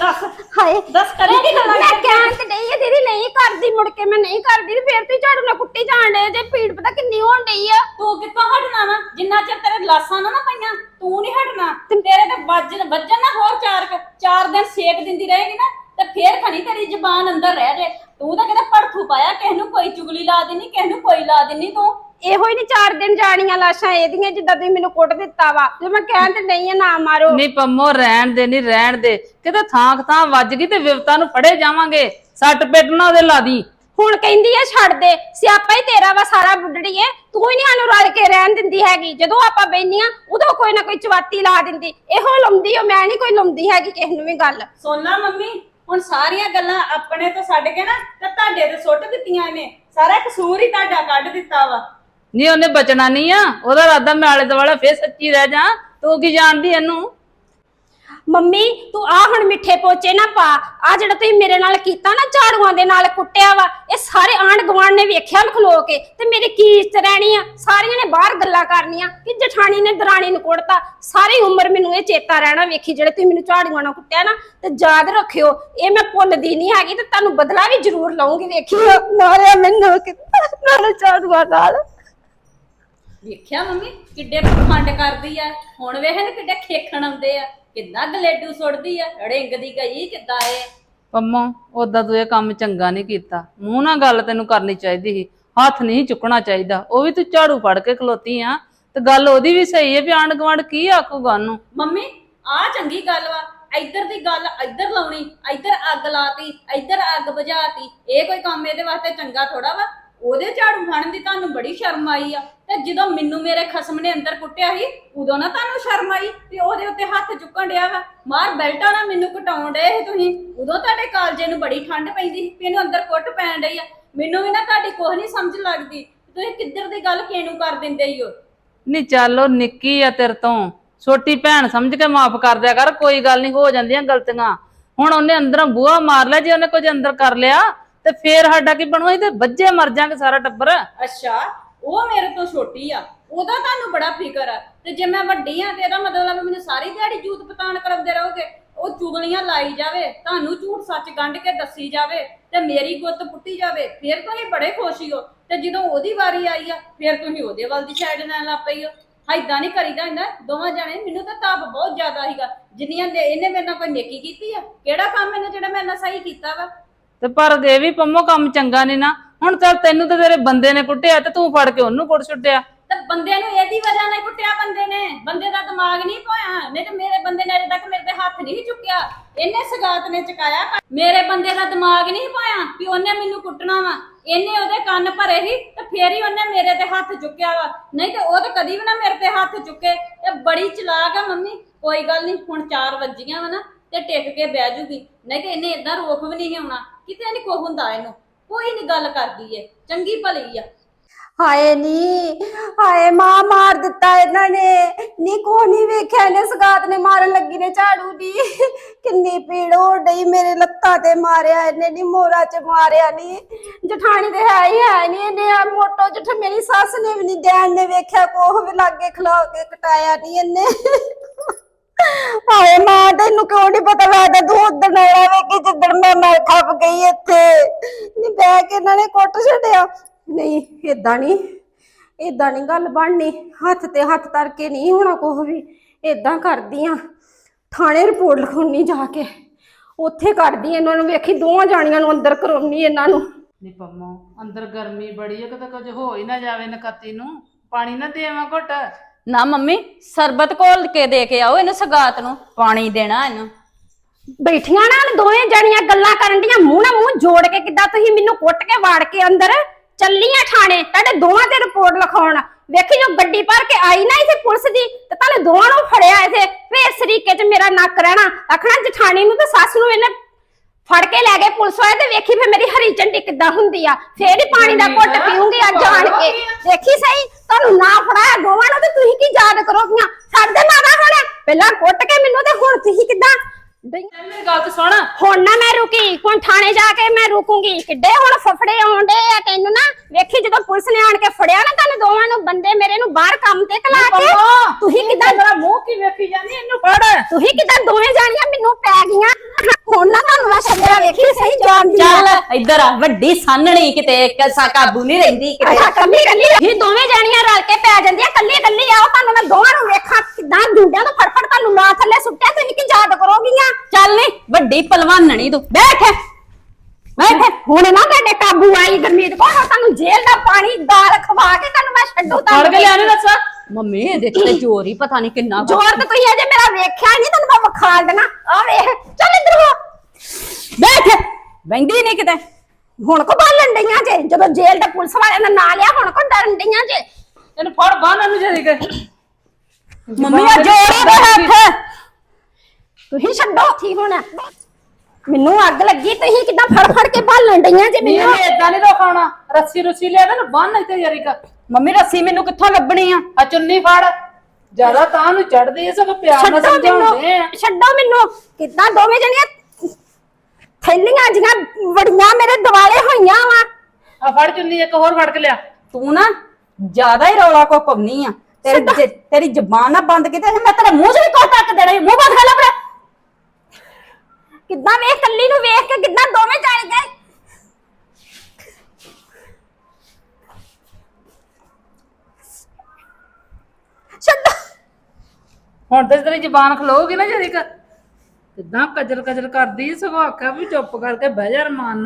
ਦੱਸ ਹਾਏ ਦੱਸ ਗੱਲਾਂ ਮੈਂ ਕਹਿਣ ਤੇ ਨਹੀਂ ਹੈ ਦੀਦੀ ਨਹੀਂ ਕਰਦੀ ਮੁੜ ਕੇ ਮੈਂ ਨਹੀਂ ਕਰਦੀ ਤੇ ਫਿਰ ਤੁਸੀਂ ਝਾੜੂ ਨਾਲ ਕੁੱਟੀ ਜਾਣ ਡੇ ਜੇ ਪੀੜ ਪਤਾ ਕਿੰਨੀ ਹੋਣ ਡਈ ਆ। ਤੂੰ ਕਿੱਥੋਂ ਹਟਣਾ ਵਾ? ਜਿੰਨਾ ਚਿਰ ਤੇਰੇ ਲਾਸਾਂ ਨਾ ਨਾ ਪਈਆਂ ਤੂੰ ਨਹੀਂ ਹਟਣਾ। ਤੇਰੇ ਤੇ ਵੱਜਣ ਵੱਜਣ ਨਾ ਹੋਰ ਚਾਰ ਕੁ- ਚਾਰ ਦਿਨ ਸੇਕ ਦਿੰਦੀ ਰਹੇਗੀ ਨਾ ਤੇ ਫੇਰ ਖਣੀ ਤੇਰੀ ਜ਼ਬਾਨ ਅੰਦਰ ਰਹਿ ਜੇ। ਤੂੰ ਤਾਂ ਕਿਤੇ ਪੜਥੂ ਪਾਇਆ ਕਿਸ ਨੂੰ ਕੋਈ ਚੁਗਲੀ ਲਾ ਦਿੰਨੀ ਕਿਸ ਨੂੰ ਕੋਈ ਲਾ ਦਿੰਨੀ ਤੂੰ। ਇਹੋ ਹੀ ਨਹੀਂ ਚਾਰ ਦਿਨ ਜਾਣੀਆਂ ਲਾਸ਼ਾਂ ਇਹਦੀਆਂ ਜਿੱਦਾਂ ਤੁਸੀਂ ਮੈਨੂੰ ਕੁੱਟ ਦਿੱਤਾ ਵਾ। ਜੇ ਮੈਂ ਕਹਿਣ ਤੇ ਨਹੀਂ ਆ ਨਾ ਮਾਰੋ। ਨਹੀਂ ਪੰਮੋ ਰਹਿਣ ਦੇ ਨਹੀਂ ਰਹਿਣ ਦੇ। ਕਿਤੇ ਥਾਂ ਥਾਂ ਵੱਜ ਗਈ ਤੇ ਵਿਵਤਾ ਨੂੰ ਫੜੇ ਜਾਵਾਂਗੇ। ਸੱਟ ਪੇਟ ਨਾ ਉਹਦੇ ਲਾ ਦੀ। ਹੁਣ ਕਹਿੰਦੀ ਆ ਛੱਡ ਦੇ। ਸਿਆਪਾ ਹੀ ਤੇਰਾ ਵਾ ਸਾਰਾ ਬੁੱਢੜੀਏ ਤੂੰ ਹੀ ਨਹੀਂ ਸਾਨੂੰ ਰਲ ਕੇ ਰਹਿਣ ਦਿੰਦੀ ਹੈਗੀ। ਜਦੋਂ ਆਪਾਂ ਬੈਨੀਆਂ ਉਦੋਂ ਕੋਈ ਨਾ ਕੋਈ ਚਵਾਤੀ ਲਾ ਦਿੰਦੀ। ਇਹੋ ਲਾਉਂਦੀ ਓ ਮੈਂ ਨਹੀਂ ਕੋਈ ਲਾਉਂਦੀ ਹੈਗੀ ਕਿਸੇ ਨੂੰ ਵੀ ਗੱਲ। ਲਾ ਮੰਮੀ ਹੁਣ ਸਾਰੀਆਂ ਗੱਲਾਂ ਆਪਣੇ ਤੋਂ ਛੱਡ ਕੇ ਨਾ ਤੇ ਤੁਹਾਡੇ ਤੇ ਸੁੱਟ ਦਿੱਤੀਆਂ ਇਹਨੇ। ਸਾਰਾ ਕਸੂਰ ਹੀ ਤੁਹਾਡਾ ਕੱਢ ਦਿੱਤਾ ਵਾ। ਨਹੀਂ ਉਹਨੇ ਬਚਣਾ ਨਹੀਂ ਆ। ਉਹਦਾ ਇਰਾਦਾ ਮੈਂ ਆਲੇ ਦੁਆਲੇ ਫੇਰ ਸੱਚੀ ਰਹਿ ਜਾ। ਤੂੰ ਕੀ ਜਾਣਦੀ ਇਹਨੂੰ? ਮੰਮੀ ਤੂੰ ਆ ਹੁਣ ਮਿੱਠੇ ਪੋਚੇ ਨਾ ਪਾ। ਆ ਜਿਹੜਾ ਤੁਸੀਂ ਮੇਰੇ ਨਾਲ ਕੀਤਾ ਨਾ ਝਾੜੂਆਂ ਦੇ ਨਾਲ ਕੁੱਟਿਆ ਵਾ ਇਹ ਸਾਰੇ ਆਂਢ ਗੁਆਂਢ ਨੇ ਵੇਖਿਆ ਖਲੋ ਕੇ। ਤੇ ਮੇਰੀ ਕੀ ਇੱਜ਼ਤ ਰਹਿਣੀ ਆ? ਸਾਰੀਆਂ ਨੇ ਬਾਹਰ ਗੱਲਾਂ ਕਰਨੀਆਂ ਕਿ ਜਠਾਣੀ ਨੇ ਦਰਾਣੀ ਨੂੰ ਕੁੱਟਤਾ। ਸਾਰੀ ਉਮਰ ਮੈਨੂੰ ਇਹ ਚੇਤਾ ਰਹਿਣਾ ਵੇਖੀ ਜਿਹੜੇ ਤੁਸੀਂ ਮੈਨੂੰ ਝਾੜੂਆਂ ਨਾਲ ਕੁੱਟਿਆ ਨਾ ਤੇ ਯਾਦ ਰੱਖਿਓ ਇਹ ਮੈਂ ਭੁੱਲਦੀ ਨਹੀਂ ਹੈਗੀ ਤੇ ਤੁਹਾਨੂੰ ਬਦਲਾ ਵੀ ਜ਼ਰੂਰ ਲਵਾਂਗੀ ਵੇਖਿਓ। ਮਾਰਿਆ ਮੈਨੂੰ ਕਿੰਨਾ ਨਾਲ ਝਾੜੂਆਂ ਨਾਲ। ਵੇਖਿਆ ਮੰਮੀ ਕਿੱਡੇ ਪਖੰਡ ਕਰਦੀ ਆ। ਹੁਣ ਵੇਖ ਇਹਨੂੰ ਕਿੱਡੇ ਖੇਖਣ ਆਉਂਦੇ ਆ। ਕਿੱਦਾਂ ਗਲੇਡੂ ਸੁੱਟਦੀ ਆ ੜਿੰਗਦੀ ਗਈ ਕਿੱਦਾਂ ਇਹ ਪੰਮੋ ਉਦਾਂ ਤੂੰ ਇਹ ਕੰਮ ਚੰਗਾ ਨਹੀਂ ਕੀਤਾ। ਮੂੰਹ ਨਾਲ ਗੱਲ ਤੈਨੂੰ ਕਰਨੀ ਚਾਹੀਦੀ ਸੀ। ਹੱਥ ਨਹੀਂ ਚੁੱਕਣਾ ਚਾਹੀਦਾ। ਉਹ ਵੀ ਤੂੰ ਝਾੜੂ ਫੜ ਕੇ ਖਲੋਤੀ ਆ। ਤੇ ਗੱਲ ਉਹਦੀ ਵੀ ਸਹੀ ਹੈ ਵੀ ਆਂਢ ਗੁਆਂਢ ਕੀ ਆਖੂਗਾ ਉਹਨੂੰ? ਮੰਮੀ ਆ ਚੰਗੀ ਗੱਲ ਵਾ। ਇੱਧਰ ਦੀ ਗੱਲ ਇੱਧਰ ਲਾਉਣੀ ਇੱਧਰ ਅੱਗ ਲਾਤੀ ਇੱਧਰ ਅੱਗ ਬੁਝਾਤੀ। ਇਹ ਕੋਈ ਕੰਮ ਇਹਦੇ ਵਾਸਤੇ ਚੰਗਾ ਥੋੜਾ ਵਾ? ਉਹਦੇ ਝਾੜੂ ਫੜਨ ਦੀ ਤੁਹਾਨੂੰ ਬੜੀ ਸ਼ਰਮ ਆਈ ਆ। ਤੇ ਜਦੋਂ ਮੈਨੂੰ ਮੇਰੇ ਖਸਮ ਨੇ ਅੰਦਰ ਕੁੱਟਿਆ ਸੀ, ਉਦੋਂ ਨਾ ਤੁਹਾਨੂੰ ਸ਼ਰਮ ਆਈ ਵੀ ਉਹਦੇ ਉੱਤੇ ਹੱਥ ਚੁੱਕਣ ਡਿਆ ਵਾ। ਮਾਰ ਬੈਲਟਾ ਨਾ ਮੈਨੂੰ ਕਟਾਉਣ ਡਏ ਸੀ ਤੁਸੀਂ। ਉਦੋਂ ਤੁਹਾਡੇ ਕਾਲਜੇ ਨੂੰ ਬੜੀ ਠੰਡ ਪੈਂਦੀ ਸੀ ਵੀ ਇਹਨੂੰ ਅੰਦਰ ਕੁੱਟ ਪੈਣ ਡਈ ਆ। ਮੈਨੂੰ ਵੀ ਨਾ ਤੁਹਾਡੀ ਕੁਛ ਨਹੀਂ ਸਮਝ ਲੱਗਦੀ। ਤੁਸੀਂ ਕਿੱਧਰ ਦੀ ਗੱਲ ਕਿਹਨੂੰ ਕਰ ਦਿੰਦੇ ਈ ਹੋ ਨਹੀਂ ਚੱਲ ਉਹ ਨਿੱਕੀ ਆ ਤੇਰੇ ਤੋਂ। ਛੋਟੀ ਭੈਣ ਸਮਝ ਕੇ ਮਾਫ ਕਰ ਦਿਆ ਕਰ, ਕੋਈ ਗੱਲ ਨਹੀਂ ਹੋ ਜਾਂਦੀਆਂ ਗਲਤੀਆਂ। ਹੁਣ ਉਹਨੇ ਅੰਦਰੋਂ ਬੂਹਾ ਮਾਰ ਲਿਆ, ਜੇ ਉਹਨੇ ਕੁਝ ਅੰਦਰ ਕਰ ਲਿਆ ਤੇ ਫੇਰ ਸਾਡਾ ਕੀ ਬਣੂ? ਤੇ ਬੱਜੇ ਮਰ ਜਾਾਂਗੇ ਸਾਰਾ ਟੱਬਰ। ਅੱਛਾ, ਉਹ ਮੇਰੇ ਤੋਂ ਛੋਟੀ ਆ। ਉਹਦਾ ਤੁਹਾਨੂੰ ਬੜਾ ਫਿਕਰ ਆ। ਤੇ ਜੇ ਮੈਂ ਵੱਡੀ ਆ, ਤੇ ਇਹਦਾ ਮਤਲਬ ਹੈ ਮੈਨੂੰ ਸਾਰੀ ਦਿਹਾੜੀ ਜੂਤ ਪਤਾਣ ਕਰਾਉਂਦੇ ਰਹੋਗੇ। ਉਹ ਚੁਗਲੀਆਂ ਲਾਈ ਜਾਵੇ, ਤੁਹਾਨੂੰ ਝੂਠ ਸੱਚ ਗੰਢ ਕੇ ਦੱਸੀ ਜਾਵੇ, ਤੇ ਮੇਰੀ ਗੁੱਤ ਪੁੱਟੀ ਜਾਵੇ, ਫਿਰ ਤੁਸੀਂ ਬੜੇ ਖੁਸ਼ ਹੋ। ਤੇ ਜਦੋਂ ਉਹਦੀ ਵਾਰੀ ਆਈ ਆ, ਫਿਰ ਤੁਸੀਂ ਉਹਦੇ ਵੱਲ ਦੀ ਸਾਈਡ ਲੈਣ ਲੱਗ ਪਈ ਹੋ। ਐਦਾਂ ਨਹੀਂ ਕਰੀਦਾ ਹੁੰਦਾ, ਦੋਵਾਂ ਜਾਣੇ, ਮੈਨੂੰ ਤਾਂ ਤਾਪ ਬਹੁਤ ਜ਼ਿਆਦਾ ਸੀਗਾ। ਜਿੰਨੀਆਂ ਨੇ ਇਹਨੇ ਮੇਰੇ ਨਾਲ ਕੋਈ ਨੇਕੀ ਕੀਤੀ ਆ? ਕਿਹੜਾ ਕੰਮ ਇਹਨੇ ਜਿਹੜਾ ਮੇਰੇ ਨਾਲ ਸਹੀ ਕੀਤਾ ਵਾ? ਤੇ ਪਰ ਇਹ ਵੀ ਪੰਮੋ ਕੰਮ ਚੰਗਾ ਨਹੀਂ ਨਾ, ਹੁਣ ਚੱਲ ਤੈਨੂੰ ਤੇ ਤੇਰੇ ਬੰਦੇ ਨੇ ਕੁੱਟਿਆ ਤੇ ਤੂੰ ਫੜ ਕੇ ਉਹਨੂੰ ਕੁੱਟ ਛੁੱਟਿਆ। ਤੇ ਬੰਦੇ ਨੂੰ ਇਹਦੀ ਵਜ੍ਹਾ ਨਾਲ ਕੁੱਟਿਆ ਬੰਦੇ ਨੇ। ਬੰਦੇ ਦਾ ਦਿਮਾਗ ਨਹੀਂ ਪਾਇਆ ਨਹੀਂ ਤੇ ਮੇਰੇ ਬੰਦੇ ਨੇ ਅਜੇ ਤੱਕ ਮੇਰੇ ਤੇ ਹੱਥ ਨਹੀਂ ਚੁੱਕਿਆ। ਇਹਨੇ ਸਗਾਤ ਨੇ ਚੁਕਾਇਆ ਮੇਰੇ ਬੰਦੇ ਦਾ ਦਿਮਾਗ ਨਹੀਂ ਪਾਇਆ ਵੀ ਉਹਨੇ ਮੈਨੂੰ ਕੁੱਟਣਾ ਵਾ। ਇਹਨੇ ਉਹਦੇ ਕੰਨ ਭਰੇ ਸੀ ਤੇ ਫੇਰ ਹੀ ਉਹਨੇ ਮੇਰੇ ਤੇ ਹੱਥ ਚੁੱਕਿਆ ਵਾ। ਨਹੀਂ ਤੇ ਉਹ ਤਾਂ ਕਦੀ ਵੀ ਨਾ ਮੇਰੇ ਤੇ ਹੱਥ ਚੁੱਕੇ। ਇਹ ਬੜੀ ਚਲਾਕ ਆ ਮੰਮੀ। ਕੋਈ ਗੱਲ ਨਹੀਂ ਹੁਣ 4 ਵੱਜੀਆਂ ਵਾ ਨਾ। ਤੇ ਟਿਕ ਕੇ ਬਹਿ ਜੂਗੀ। ਨਹੀਂ ਤੇ ਇਹਨੇ ਇਦਾਂ ਰੋਕ ਵੀ ਨਹੀਂ ਆਉਣਾ। ਕਿਤੇ ਨਹੀਂ ਕੋ ਹੁੰਦਾ ਇਹਨੂੰ। ਕੋਈ ਨਹੀਂ ਗੱਲ ਕਰਦੀ ਏ। ਚੰਗੀ ਭਲੀ ਆ। ਹਾਏ ਨੀ, ਹਾਏ ਮਾਂ ਮਾਰ ਦਿੱਤਾ ਇਹਨਾਂ ਨੇ। ਨੀ ਕੋ ਨਹੀਂ ਵੇਖਿਆ ਨੇ ਸਗਾਤ ਨੇ ਮਾਰਨ ਲੱਗੀ ਨੇ ਝਾੜੂ ਦੀ। ਕਿੰਨੀ ਪੀੜ ਹੋ ਡਈ ਮੇਰੇ ਲੱਤਾਂ ਤੇ ਮਾਰਿਆ ਇਹਨੇ ਨੀ, ਮੋਰਾ ਚ ਮਾਰਿਆ ਨੀ। ਜਠਾਣੀ ਤੇ ਹੈ ਹੀ ਹੈ ਨੀ ਇਹਨੇ। ਆ ਮੋਟੋ ਜਠ ਮੇਰੀ ਸੱਸ ਨੇ ਵੀ ਨੀ ਡੈਣ ਨੇ ਵੇਖਿਆ। ਕੋਹ ਵੀ ਲਾਗੇ ਖਲੋ ਕੇ ਕਟਾਇਆ ਨੀ ਇਹਨੇ। ਹਾਏ ਮਾਂ, ਤੈਨੂੰ ਕਿਉਂ ਨਹੀਂ ਪਤਾ? ਲੱਗਦਾ ਤੂੰ ਉਦਣ ਆਇਆ ਵੇ ਕਿ ਜਿੱਦਣ ਮੈਂ ਮੈਂ ਖੱਪ ਗਈ ਇੱਥੇ। ਨਹੀਂ ਬਹਿ ਕੇ ਇਹਨਾਂ ਨੇ ਕੁੱਟ ਛੱਡਿਆ। ਨਹੀਂ, ਏਦਾਂ ਨਹੀਂ ਏਦਾਂ ਨਹੀਂ ਗੱਲ ਬਣਨੀ। ਹੱਥ ਤੇ ਹੱਥ ਧਰ ਕੇ ਨਹੀਂ ਹੋਣਾ ਕੁਛ ਵੀ। ਏਦਾਂ ਕਰਦੀ ਆ। ਥਾਣੇ ਰਿਪੋਰਟ ਲਿਖਾਉਣੀ ਜਾ ਕੇ। ਉੱਥੇ ਕਰਦੀ ਇਹਨਾਂ ਨੂੰ। ਵੇਖੀ ਦੋਵਾਂ ਜਾਣੀਆਂ ਨੂੰ ਅੰਦਰ ਕਰਾਉਣੀ ਇਹਨਾਂ ਨੂੰ। ਨਹੀਂ ਪੰਮੋ, ਅੰਦਰ ਗਰਮੀ ਬੜੀ ਹੈ ਕਿਤੇ ਕੁਝ ਹੋ ਹੀ ਨਾ ਜਾਵੇ ਨਕਤੀ ਨੂੰ। ਪਾਣੀ ਨਾ ਦੇਵਾਂ ਘੁੱਟ। ਨਾ ਮੰਮੀ, ਸਰਬਤ ਘੋਲ ਕੇ ਦੇ ਕੇ ਆਓ ਇਹਨੂੰ ਸਗਾਤ ਨੂੰ, ਪਾਣੀ ਦੇਣਾ ਇਹਨੂੰ। ਬੈਠੀਆਂ ਨਾ ਦੋਵੇਂ ਜਣੀਆਂ ਗੱਲਾਂ ਕਰਨ ਦੀਆਂ, ਮੂੰਹ ਨਾਲ ਮੂੰਹ ਜੋੜ ਕੇ ਕਿੱਦਾਂ ਤੁਸੀਂ ਮੈਨੂੰ ਕੁੱਟ ਕੇ ਵਾੜ ਕੇ ਅੰਦਰ ਚੱਲੀਆਂ ਥਾਣੇ ਤੁਹਾਡੇ ਦੋਵਾਂ ਤੇ ਰਿਪੋਰਟ ਲਿਖਾਉਣ। ਵੇਖੀ ਜੋ ਗੱਡੀ ਭਰ ਕੇ ਆਈ ਨਾ ਇਥੇ ਪੁਲਿਸ ਦੀ, ਤੇ ਤੁਹਾਨੂੰ ਦੋਵਾਂ ਨੂੰ ਫੜਿਆ ਇਥੇ ਵੇ ਇਸ 'ਚ ਮੇਰਾ ਨੱਕ ਰਹਿਣਾ। ਆਖਣਾ ਜਠਾਣੀ ਨੂੰ ਤੇ ਸੱਸ ਨੂੰ ਇਹਨੇ ਫੜ ਕੇ ਲੈ ਗਏ ਪੁਲਿਸ ਵਾਲੇ ਤੇ ਵੇਖੀ ਫੇ ਮੇਰੀ ਹਰੀ ਝੰਡੀ ਕਿੱਦਾਂ ਹੁੰਦੀ ਆ। ਫੇਰ ਹੀ ਪਾਣੀ ਦਾ ਘੁੱਟ ਪੀਉਂਗੀ ਅੱਜ ਆਣ ਕੇ। ਦੇਖੀ ਸਹੀ? ਤੁਹਾਨੂੰ ਨਾ ਫੜਾਇਆ ਦੋਵਾਂ ਨੂੰ ਤੇ ਤੁਸੀਂ ਕੀ ਯਾਦ ਕਰੋਗੀਆਂ? ਛੱਡ ਦੇ ਮਾਦਾ ਹੁਣ ਪਹਿਲਾਂ ਕੁੱਟ ਕੇ ਮੈਨੂੰ ਤੇ ਹੁਣ ਤੁਸੀਂ ਕਿੱਦਾਂ? ਡਈ- ਮੇਰੀ ਗੱਲ ਤੇ ਸੁਣ। ਹੁਣ ਨਾ ਮੈਂ ਰੁਕੀ ਹੁਣ ਥਾਣੇ ਜਾ ਕੇ ਮੈਂ ਰੁਕੂੰਗੀ। ਕਿੱਡੇ ਹੁਣ ਫਫੜੇ ਆਉਂਦੇ ਆ ਤੈਨੂੰ ਨਾ। ਵੇਖੀ ਜਦੋਂ ਪੁਲਿਸ ਨੇ ਆਣ ਕੇ ਫੜਿਆ ਨਾ ਤੁਹਾਨੂੰ ਦੋਵਾਂ ਨੂੰ ਬੰਦੇ ਮੇਰੇ ਨੂੰ ਬਾਹਰ ਕੰਮ ਤੇ ਕਲਾ ਕੇ। ਤੁਸੀਂ ਕਿਦਾਂ ਮੇਰਾ ਮੂੰਹ ਕੀ ਵੇਖੀ ਜਾਂਦੀ ਇਹਨੂੰ ਫੜ। ਤੁਸੀਂ ਕਿਦਾਂ ਦੋਵੇਂ ਜਾਣੀਆਂ ਮੈਨੂੰ ਪੈ ਗਈਆਂ। ਵੇਖੀ ਸਹੀ ਜਾਣਦੀ ਚੱਲ ਇੱਧਰ ਆ ਵੱਡੀ ਸਾਨਣੀ ਕਿਤੇ ਕਸਾ ਕਾਬੂ ਨਹੀਂ ਰਹਿੰਦੀ ਕਿਤੇ। ਅੱਛਾ ਕੱਲੀ ਕੱਲੀ ਹੀ ਦੋਵੇਂ ਜਾਣੀਆਂ ਰਲ ਕੇ ਪੈ ਜਾਂਦੀਆਂ ਕੱਲੀ ਕੱਲੀ ਆਓ ਤੁਹਾਨੂੰ ਮੈਂ ਦੋਵਾਂ ਨੂੰ ਵੇਖਾਂ ਕਿਦਾਂ ਜੁੰਡਿਆਂ ਤੋਂ ਫੜਫੜ ਤੁਹਾਨੂੰ ਮਾਂ ਥੱਲੇ ਸੁੱਟਿਆ ਤੁਸੀਂ ਕੀ ਯਾਦ ਕਰੋਗੀਆਂ। ਚੱਲ ਨੀ ਵੱਡੀ ਪਹਿਲਵਾਨਣੀ ਤੂੰ। ਬੈਠ ਬੈਠ। ਹੁਣ ਨਾ ਤੁਹਾਡੇ ਕਾਬੂ ਆਈ ਗਰਮੀਤ ਕੋ ਤੁਹਾਨੂੰ ਜੇਲ੍ਹ ਦਾ ਪਾਣੀ ਦਾਲ ਖਵਾ ਕੇ ਤੁਹਾਨੂੰ ਮੈਂ ਛੱਡੂ ਫੜ ਕੇ ਲਿਆ ਨੀ ਦੱਸਾ। ਮੰਮੀ ਇਹਦੇ ਤੇ ਜ਼ੋਰ ਹੀ ਪਤਾ ਨਹੀਂ ਕਿੰਨਾ। ਜ਼ੋਰ ਤੇ ਤੁਸੀਂ ਅਜੇ ਮੇਰਾ ਵੇਖਿਆ ਨਹੀਂ ਤੁਹਾਨੂੰ ਮੈਂ ਵਿਖਾ ਦੇਣਾ। ਆ ਵੇਖ ਚੱਲ ਇੱਧਰ ਹੋ। ਬੈਠ। ਬੈਂਦੀ ਨਹੀਂ ਕਿਤੇ। ਹੁਣ ਕੋ ਬਾਲਣ ਡਈਆਂ ਜੇ ਜਦੋਂ ਜੇਲ੍ਹ ਦੇ ਪੁਲਿਸ ਵਾਲਿਆਂ ਦਾ ਨਾਂ ਲਿਆ ਹੁਣ ਕੋ ਡਰਨ ਡਈਆਂ ਜੇ ਇਹਨੂੰ ਫੜ ਬਾਹਰ ਨੂੰ ਜਰੀ ਕੇ ਮੰਮੀ ਆ ਜੋੜੇ ਦੇ ਹੱਥ। ਤੁਸੀਂ ਛੱਡੋ ਠੀਕ ਹੁਣ। ਮੈਨੂੰ ਅੱਗ ਲੱਗੀ ਤੁਸੀਂ ਕਿਦਾਂ ਫੜ ਫੜ ਕੇ ਬਾਲਣ ਡਈਆਂ ਜੇ ਮੈਨੂੰ? ਇਹਨੇ ਏਦਾਂ ਨਹੀਂ ਰੋਖਾਉਣਾ ਰੱਸੀ ਰੁੱਸੀ ਲਿਆ ਨਾ ਬੰਨ ਇੱਥੇ ਜਰੀ ਕਾ ਮੰਮੀ ਰੱਸੀ ਮੈਨੂੰ ਕਿੱਥੋਂ ਲੱਭਣੀ ਆ? ਆ ਚੁੰਨੀ ਫੜ। ਜ਼ਿਆਦਾ ਤਾਂ ਨੂੰ ਚੜਦੀ ਐ ਸਗੋਂ ਪਿਆਰ ਨਾਲ ਸਮਝਾਉਂਦੇ ਆ। ਛੱਡੋ ਮੈਨੂੰ। ਕਿਦਾਂ ਦੋਵੇਂ ਜਣੀਆਂ ਥੈਲੀਆਂ ਜੀਆਂ ਵੜੀਆਂ ਮੇਰੇ ਦਿਵਾਲੇ ਹੋਈਆਂ ਵਾ। ਆ ਫੜ ਚੁੰਨੀ ਇੱਕ ਹੋਰ ਫੜ ਕੇ ਲਿਆ। ਤੂੰ ਨਾ ਜ਼ਿਆਦਾ ਹੀ ਰੌਲਾ ਕੋ ਪਵਨੀ ਆ। ਤੇਰੀ ਜ- ਤੇਰੀ ਜ਼ਬਾਨ ਨਾ ਬੰਦ ਕੀਤੀ ਮੈਂ ਤੇਰੇ ਮੂੰਹ 'ਚ ਵੀ ਕੁਝ ਤੱਕ ਦੇਣਾ ਸੀ। ਮੂੰਹ ਬੰਦ ਕਰ ਲੈ ਆਪਣਾ। ਕਿੱਦਾਂ ਵੇਖ ਕੱਲੀ ਨੂੰ ਵੇਖ ਕੇ ਕਿੱਦਾਂ ਦੋਵੇਂ ਜਾਣ ਗਏ? ਛੱਡੋ ਹੁਣ ਤੇ ਤੇਰੀ ਜ਼ਬਾਨ ਖਲੋਗੀ ਨਾ ਜਰੀ ਕਾ ਕਿਦਾਂ ਕਜਲ ਕਜਲ ਕਰਦੀ ਸਗੋਂ ਆਖਿਆ ਵੀ ਚੁੱਪ ਕਰਕੇ ਬਹਿ ਜਾ ਰਮਾਨ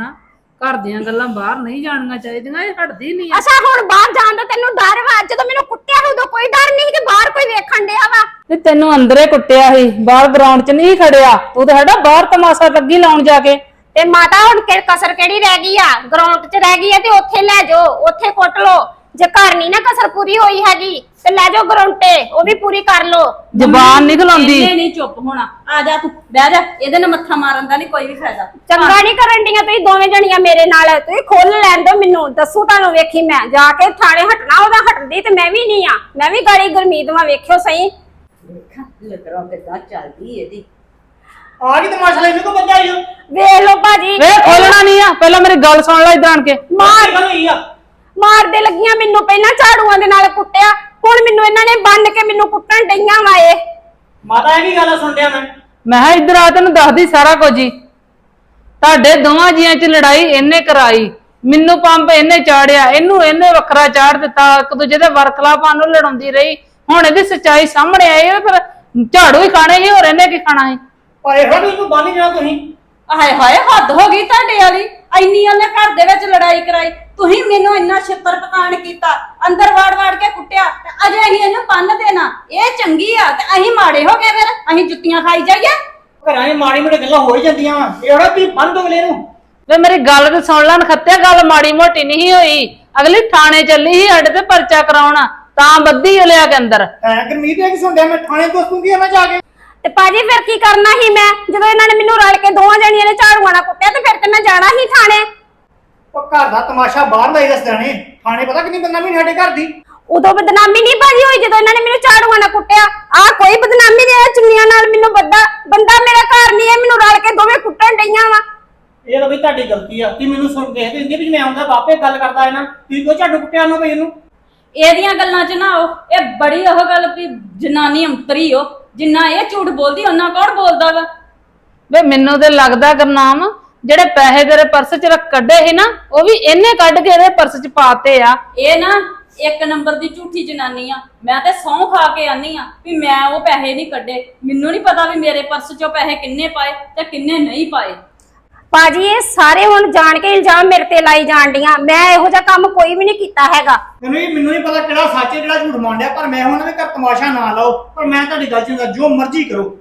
ਘਰ ਦੀਆਂ ਗੱਲਾਂ ਬਾਹਰ ਨਹੀਂ ਜਾਣੀਆਂ ਚਾਹੀਦੀਆਂ ਇਹ ਹਟਦੀ ਨਹੀਂ ਆ। ਅੱਛਾ ਹੁਣ ਬਾਹਰ ਜਾਣ ਦਾ ਤੈਨੂੰ ਡਰ ਵਾ ਜਦੋਂ ਮੈਨੂੰ ਕੁੱਟਿਆ ਉਦੋਂ ਕੋਈ ਡਰ ਨਹੀਂ ਕਿ ਬਾਹਰ ਕੋਈ ਵੇਖਣ ਡਿਆ ਵਾ। ਤੇ ਤੈਨੂੰ ਅੰਦਰੇ ਕੁੱਟਿਆ ਸੀ ਬਾਹਰ ਗਰਾਊਂਡ 'ਚ ਨਹੀਂ ਖੜਿਆ ਤੂੰ ਤੇ ਸਾਡਾ ਬਾਹਰ ਤਮਾਸ਼ਾ ਲੱਗੀ ਲਾਉਣ ਜਾ ਕੇ। ਤੇ ਮਾਤਾ ਹੁਣ ਕਿ ਕਸਰ ਕਿਹੜੀ ਰਹਿ ਗਈ ਆ? ਗਰਾਊਂਡ 'ਚ ਰਹਿ ਗਈ ਆ ਤੇ ਉੱਥੇ ਲੈ ਜਾਓ ਉੱਥੇ ਕੁੱਟ ਲਓ। ਜੇ ਘਰ ਨਹੀਂ ਨਾ ਕਸਰ ਪੂਰੀ ਹੋਈ ਹੈਗੀ ਤੇ ਲੈ ਜਾਓ ਤੇ ਉਹ ਵੀ ਪੂਰੀ ਕਰ ਲਓ। ਜ਼ਬਾਨ ਨਹੀਂ ਖਲਾਉਂਦੀ। ਇਹਨੇ ਨਹੀਂ ਚੁੱਪ ਹੋਣਾ। ਆ ਜਾ ਤੂੰ ਬਹਿ ਜਾ। ਇਹਦੇ ਨਾਲ ਮੱਥਾ ਮਾਰਨ ਦਾ ਨਹੀਂ ਕੋਈ ਵੀ ਫਾਇਦਾ। ਚੰਗਾ ਨਹੀਂ ਕਰਨ ਡੀਆਂ ਤੁਸੀਂ ਦੋਵੇਂ ਜਣੀਆਂ ਮੇਰੇ ਨਾਲ। ਤੁਸੀਂ ਖੋਲ ਲੈਣ ਦਿਓ ਮੈਨੂੰ ਦੱਸੂ ਤੁਹਾਨੂੰ ਵੇਖੀ ਮੈਂ। ਜਾ ਕੇ ਥਾਣੇ ਹਟਣਾ ਉਹਦਾ ਹਟਦੀ ਤੇ ਮੈਂ ਵੀ ਨਹੀਂ ਆ। ਮੈਂ ਵੀ ਗਾੜੀ ਗੁਰਮੀਤ ਮਾ ਵੇਖਿਓ ਸਹੀ। ਲੱਗਰਾ ਕਿੱਦਾਂ ਚੱਲਦੀ ਇਹਦੀ। ਆ ਕੀ ਤਮਾਸ਼ਾ ਲੈ ਮੈਨੂੰ ਬੰਦਾ ਆਈ ਵੇਖ ਲਓ ਭਾਜੀ। ਵੇ ਖੋਲਣਾ ਨਹੀਂ ਆ। ਪਹਿਲਾਂ ਮੇਰੀ ਗੱਲ ਸੁਣ ਲੈ ਇਧਰ ਆਣ ਕੇ। ਮਾਰ। ਗੱਲ ਹੋਈ ਆ? ਮਾਰਦੇ ਲੱਗੀਆਂ ਮੈਨੂੰ ਪਹਿਲਾਂ ਝਾੜੂਆਂ ਦੇ ਨਾਲ ਕੁੱਟਿਆ ਹੁਣ ਮੈਨੂੰ ਇਹਨਾਂ ਨੇ ਬੰਨ ਕੇ ਮੈਨੂੰ ਕੁੱਟਣ ਡਈਆਂ ਵਾ ਇਹ। ਮਾਤਾ ਇਹ ਕੀ ਗੱਲ ਸੁਣ ਡਿਆ ਮੈਂ। ਮੈਂ ਕਿਹਾ ਇੱਧਰ ਆ ਤੈਨੂੰ ਦੱਸਦੀ ਸਾਰਾ ਕੁਝ ਹੀ। ਤੁਹਾਡੇ ਦੋਵਾਂ ਜੀਆਂ 'ਚ ਲੜਾਈ ਇਹਨੇ ਕਰਾਈ ਮੈਨੂੰ ਪੰਪ ਇਹਨੇ ਚਾੜਿਆ ਇਹਨੂੰ ਇਹਨੇ ਵੱਖਰਾ ਚਾੜ ਦਿੱਤਾ ਇੱਕ ਦੂਜੇ ਦੇ ਵਰਖਲਾਪਾਂ ਨੂੰ ਲੜਾਉਂਦੀ ਰਹੀ। ਹੁਣ ਇਹਦੀ ਸੱਚਾਈ ਸਾਹਮਣੇ ਆਈ ਹੈ ਫਿਰ ਝਾੜੂ ਹੀ ਖਾਣੇ ਸੀ ਹੋਰ ਇਹਨੇ ਕੀ ਖਾਣਾ ਸੀ? ਪਰ ਇਹੋ ਨੂੰ ਇਹਨੂੰ ਬੰਨ ਜਾਣਾ ਤੁਸੀਂ। ਹਾਏ ਹਾਏ ਹੱਦ ਹੋ ਗਈ ਤੁਹਾਡੇ ਵਾਲੀ। ਇੰਨੀ ਉਹਨੇ ਘਰ ਦੇ ਵਿੱਚ ਲੜਾਈ ਕਰਾਈ ਤੁਸੀਂ ਮੈਨੂੰ ਇੰਨਾ ਛਿੱਤਰ ਪਕਾਣ ਕੀਤਾ ਅੰਦਰ ਵਾੜ ਵਾੜ ਕੇ ਕੁੱਟਿਆ ਤੇ ਅਜੇ ਅਸੀਂ ਇਹਨੂੰ ਪੰਨ ਦੇਣਾ। ਇਹ ਚੰਗੀ ਆ ਤੇ ਅਸੀਂ ਮਾੜੇ ਹੋ ਗਏ ਫਿਰ ਅਸੀਂ ਜੁੱਤੀਆਂ ਖਾਈ ਜਾਈਏ। ਘਰਾਂ 'ਚ ਮਾੜੀ ਮੋਟੀ ਗੱਲਾਂ ਹੋ ਹੀ ਜਾਂਦੀਆਂ ਵਾ। ਇਹ ਹੋੜਾ ਵੀ ਬੰਨ ਦੋ ਅਗਲੇ ਨੂੰ। ਵੇ ਮੇਰੀ ਗੱਲ ਤੇ ਸੁਣ ਲੈ ਨਖੱਤਿਆ ਗੱਲ ਮਾੜੀ ਮੋਟੀ ਨਹੀਂ ਹੋਈ। ਅਗਲੀ ਥਾਣੇ ਚੱਲੀ ਸੀ ਸਾਡੇ ਤੇ ਪਰਚਾ ਕਰਾਉਣਾ ਤਾਂ ਬੱਦੀ ਲਿਆ ਕੇ ਅੰਦਰ। ਐ ਗਰਮੀਤ ਇਹ ਕੀ ਮੈਂ ਥਾਣੇ ਦੋਸਤੂਗੀ ਮੈਂ ਜਾ ਕੇ। ਤੇ ਭਾਜੀ ਫਿਰ ਕੀ ਕਰਨਾ ਸੀ ਮੈਂ? ਜਦੋਂ ਇਹਨਾਂ ਨੇ ਮੈਨੂੰ ਰਲ ਕੇ ਦੋਵਾਂ ਜਣੀਆਂ ਨੇ ਝਾੜੂਆਂ ਨਾਲ ਕੁੱਟਿਆ ਤੇ ਫਿਰ ਤੇ ਮੈਂ ਜਾਣਾ ਸੀ ਥਾਣੇ। ਉਹ ਘਰ ਦਾ ਤਮਾਸ਼ਾ ਬਾਹਰ ਦਾ ਹੀ ਦੱਸਦਾ ਨੇ ਥਾਣੇ ਪਤਾ ਕਿੰਨੀ ਬੰਦਾ ਵੀ ਸਾਡੇ ਘਰ ਦੀ? ਉਦੋਂ ਬਦਨਾਮੀ ਨਹੀਂ ਭਾਜੀ ਹੋਈ ਜਦੋਂ ਇਹਨਾਂ ਨੇ ਮੈਨੂੰ ਝਾੜੂਆਂ ਨਾਲ ਕੁੱਟਿਆ। ਆ ਕੋਈ ਬਦਨਾਮੀ ਨਹੀਂ ਇਹ ਚੁੰਨੀਆਂ ਨਾਲ ਮੈਨੂੰ ਬੰਦਾ ਬੰਦਾ ਮੇਰਾ ਘਰ ਨਹੀਂ ਹੈ ਮੈਨੂੰ ਰਲ ਕੇ ਦੋਵੇਂ ਕੁੱਟਣ ਡਈਆਂ ਵਾ। ਇਹ ਤਾਂ ਵੀ ਤੁਹਾਡੀ ਗਲਤੀ ਆ ਤੁਸੀਂ ਮੈਨੂੰ ਸੁਣ ਕੇ ਦਿੰਦੀ ਵੀ ਮੈਂ ਆਉਂਦਾ ਬਾਪੇ ਗੱਲ ਕਰਦਾ ਇਹਨਾਂ ਤੁਸੀਂ ਕਿਉਂ ਝਾੜੂ ਕੁੱਟਿਆ ਉਹਨੂੰ ਭਈ ਇਹਨੂੰ? ਇਹਦੀਆਂ ਗੱਲਾਂ 'ਚ ਨਾ ਉਹ ਇਹ ਬੜੀ ਉਹ ਗੱਲ ਵੀ ਜਨਾਨੀ ਅੰਤਰੀ ਹੋ ਜਿੰਨਾ ਇਹ ਝੂਠ ਬੋਲਦੀ ਉਹਨਾਂ ਕੌਣ ਬੋਲਦਾ ਵਾ? ਵੇ ਮੈਨੂੰ ਤੇ ਲੱਗਦਾ ਗੁਰਨਾਮ ਜਿਹੜੇ ਪੈਸੇ ਤੇਰੇ ਪਰਸ 'ਚ ਰੱਖ ਕੱਢੇ ਸੀ ਨਾ ਉਹ ਵੀ ਇਹਨੇ ਕੱਢ ਕੇ ਇਹਦੇ ਪਰਸ 'ਚ ਪਾਤੇ ਆ। ਇਹ ਨਾ ਇੱਕ ਨੰਬਰ ਦੀ ਝੂਠੀ ਜਨਾਨੀ ਆ। ਮੈਂ ਤੇ ਸਹੁੰ ਖਾ ਕੇ ਆਨੀ ਆ ਵੀ ਮੈਂ ਉਹ ਪੈਸੇ ਨਹੀਂ ਕੱਢੇ। ਮੈਨੂੰ ਨਹੀਂ ਪਤਾ ਵੀ ਮੇਰੇ ਪਰਸ 'ਚੋਂ ਪੈਸੇ ਕਿੰਨੇ ਪਾਏ ਤੇ ਕਿੰਨੇ ਨਹੀਂ ਪਾਏ। ਭਾਜੀ ਇਹ ਸਾਰੇ ਹੁਣ ਜਾਣ ਕੇ ਇਲਜ਼ਾਮ ਮੇਰੇ ਤੇ ਲਾਈ ਜਾਣ ਡੀਆਂ। ਮੈਂ ਇਹੋ ਜਿਹਾ ਕੰਮ ਕੋਈ ਵੀ ਨਹੀਂ ਕੀਤਾ ਹੈਗਾ। ਮੈਨੂੰ ਇਹ ਮੈਨੂੰ ਨਹੀਂ ਪਤਾ ਕਿਹੜਾ ਸੱਚ ਹੈ ਕਿਹੜਾ ਝੂਠ ਮੰਨਿਆ ਪਰ ਮੈਂ ਉਹਨਾਂ ਦੇ ਘਰ ਤਮਾਸ਼ਾ ਨਾ ਲਾਓ। ਪਰ ਮੈਂ ਤੁਹਾਡੀ ਗੱਲ ਚ ਜੋ ਮਰਜ਼ੀ ਕਰੋ।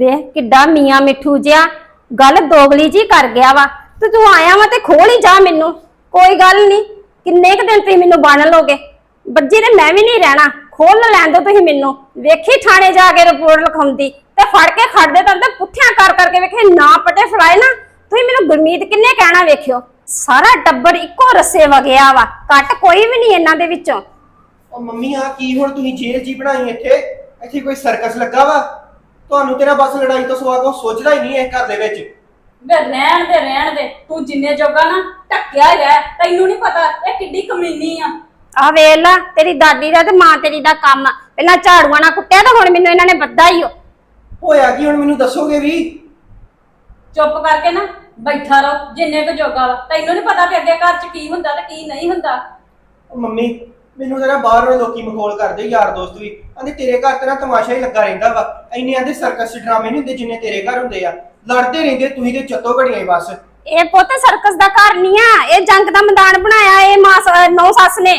ਵੇਖ ਕਿੱਡਾ ਮੀਆਂ ਮਿੱਠੂ ਜਿਹਾ ਗੱਲ ਦੋਗਲੀ ਜੀ ਕਰ ਗਿਆ ਵਾ ਤੇ ਤੂੰ ਆਇਆ ਵਾ ਤੇ ਖੋਲ ਹੀ ਜਾ ਮੈਨੂੰ। ਕੋਈ ਗੱਲ ਨਹੀਂ, ਕਿੰਨੇ ਕੁ ਦਿਨ ਤੁਸੀਂ ਮੈਨੂੰ ਬੰਨ ਲੋਗੇ ਬੱਜੀ ਤੇ ਮੈਂ ਵੀ ਨਹੀਂ ਰਹਿਣਾ। ਖੋਲ ਲੈਣ ਦੋ ਤੁਸੀਂ ਮੈਨੂੰ। ਵੇਖੀ ਥਾਣੇ ਜਾ ਕੇ ਰਿਪੋਰਟ ਲਿਖਾਉਂਦੀ। ਤੇ ਫੜ ਕੇ ਖੜਦੇ ਤਾਂ ਤੇ ਪੁੱਠਿਆਂ ਕਰ ਕਰਕੇ ਵੇਖੇ, ਨਾ ਪਟੇ ਫੜਾਏ ਨਾ। ਤੁਸੀਂ ਮੈਨੂੰ ਗੁਰਮੀਤ ਕਿੰਨੇ ਕਹਿਣਾ ਵੇਖਿਓ। ਸਾਰਾ ਟੱਬਰ ਇੱਕੋ ਰਸੇ ਵਗਿਆ ਵਾ। ਕੱਟ ਕੋਈ ਵੀ ਨਹੀਂ ਇਹਨਾਂ ਦੇ ਵਿੱਚੋਂ। ਉਹ ਮੰਮੀ ਆ ਕੀ ਹੁਣ ਤੁਸੀਂ ਜੇਲ੍ਹ ਜੀ ਬਣਾਈ ਇੱਥੇ? ਇੱਥੇ ਕੋਈ ਸਰਕਸ ਲੱਗਾ ਵਾ? ਤੁਹਾਨੂੰ ਤੇਰਾ ਬਸ ਲੜਾਈ ਤੋਂ ਸਿਵਾ ਕੋਈ ਸੋਚਦਾ ਹੀ ਨਹੀਂ ਇਹ ਘਰ ਦੇ ਵਿੱਚ। ਵੇ ਰਹਿਣ ਦੇ ਰਹਿਣ ਦੇ। ਤੂੰ ਜਿੰਨੇ ਜੋਗਾ ਨਾ ਟੱਕਿਆ ਹੀ ਰਹਿ। ਤੈਨੂੰ ਨਹੀਂ ਪਤਾ ਇਹ ਕਿੱਡੀ ਕਮੀਨੀ ਆ। ਆ ਵੇਖ ਲਾ ਤੇਰੀ ਦਾਦੀ ਦਾ ਤੇ ਮਾਂ ਤੇਰੀ ਦਾ ਕੰਮ ਪਹਿਲਾਂ ਝਾੜੂਆਂ ਨਾਲ ਕੁੱਟਿਆ ਤਾਂ ਹੁਣ ਮੈਨੂੰ ਇਹਨਾਂ ਨੇ ਬੱਧਾ ਹੀ ਓ ਹੋਇਆ ਕੀ ਹੁਣ ਮੈਨੂੰ ਦੱਸੋਗੇ ਵੀ? ਚੁੱਪ ਕਰਕੇ ਨਾ ਬੈਠਾ ਰਹੋ ਜਿੰਨੇ ਕੁ ਜੋਗਾ ਵਾ। ਤੈਨੂੰ ਨਹੀਂ ਪਤਾ ਵੀ ਅੱਗੇ ਘਰ 'ਚ ਕੀ ਹੁੰਦਾ ਤੇ ਕੀ ਨਹੀਂ ਹੁੰਦਾ। ਉਹ ਮੰਮੀ ਮੈਨੂੰ ਜਰਾ ਬਾਹਰੋਂ ਲੋਕੀ ਮਖੌਲ ਕਰਦੇ ਯਾਰ ਦੋਸਤ ਵੀ। ਕਹਿੰਦੇ ਤੇਰੇ ਘਰ ਤੇ ਨਾ ਤਮਾਸ਼ਾ ਹੀ ਲੱਗਾ ਰਹਿੰਦਾ ਵਾ। ਇੰਨੇ ਆਂਦੇ ਸਰਕਸ ਡਰਾਮੇ ਨਹੀਂ ਹੁੰਦੇ ਜਿੰਨੇ ਤੇਰੇ ਘਰ ਹੁੰਦੇ ਆ। ਲੜਦੇ ਰਹਿੰਦੇ ਤੁਸੀਂ ਤੇ ਚੱਤੋ ਘੜੀਆਂ ਹੀ ਬਸ। ਇਹ ਪੁੱਤ ਸਰਕਸ ਦਾ ਘਰ ਨਹੀਂ ਆ। ਇਹ ਜੰਗ ਦਾ ਮੈਦਾਨ ਬਣਾਇਆ ਇਹ ਮਾਂ ਨੌ ਸੱਸ ਨੇ।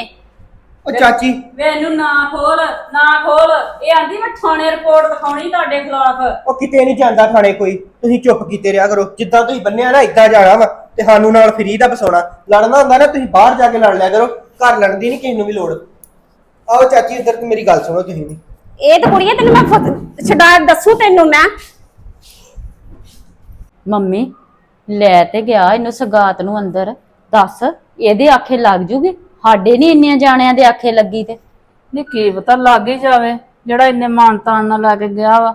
ਉਹ ਚਾਚੀ। ਵੇ ਇਹਨੂੰ ਨਾ ਖੋਲ ਨਾ ਖੋਲ। ਇਹ ਆਂਦੀ ਮੈਂ ਥਾਣੇ ਰਿਪੋਰਟ ਲਿਖਾਉਣੀ ਤੁਹਾਡੇ ਖਿਲਾਫ। ਉਹ ਕਿਤੇ ਨਹੀਂ ਜਾਂਦਾ ਥਾਣੇ ਕੋਈ। ਤੁਸੀਂ ਚੁੱਪ ਕੀਤੇ ਰਿਹਾ ਕਰੋ। ਜਿੱਦਾਂ ਤੁਸੀਂ ਬੰਨਿਆ ਨਾ ਇਦਾਂ ਜਾਣਾ ਵਾ। ਤੇ ਸਾਨੂੰ ਨਾਲ ਫਰੀ ਦਾ ਬਸਾਉਣਾ ਲੜਨਾ ਹੁੰਦਾ ਨਾ ਤੁਸੀਂ ਬਾਹਰ ਜਾ ਕੇ ਲੜ ਲਿਆ ਕਰੋ। ਘਰ ਲੜਨ ਦੀ ਨਹੀਂ ਕਿਸੇ ਨੂੰ ਵੀ ਲੋੜ। ਆਓ ਚਾਚੀ ਇੱਧਰ ਤੇ ਮੇਰੀ ਗੱਲ ਸੁਣੋ ਤੁਸੀਂ ਵੀ। ਇਹ ਤਾਂ ਕੁੜੀਏ ਤੈਨੂੰ ਮੈਂ ਛਡਾ ਦੱਸੂ ਤੈਨੂੰ ਮੈਂ। ਮੰਮੀ ਲੈ ਤੇ ਗਿਆ ਇਹਨੂੰ ਸਗਾਤ ਨੂੰ ਅੰਦਰ। ਦੱਸ ਇਹਦੇ ਆਖੇ ਲੱਗ ਜੂਗੀ? ਸਾਡੇ ਨਹੀਂ ਇੰਨਿਆਂ ਜਾਣਿਆਂ ਦੇ ਆਖੇ ਲੱਗੀ ਤੇ। ਨਹੀਂ ਕੀ ਪਤਾ ਲੱਗ ਹੀ ਜਾਵੇ ਜਿਹੜਾ ਇੰਨੇ ਮਾਨਤਾਨ ਨਾਲ ਲੈ ਕੇ ਗਿਆ ਵਾ।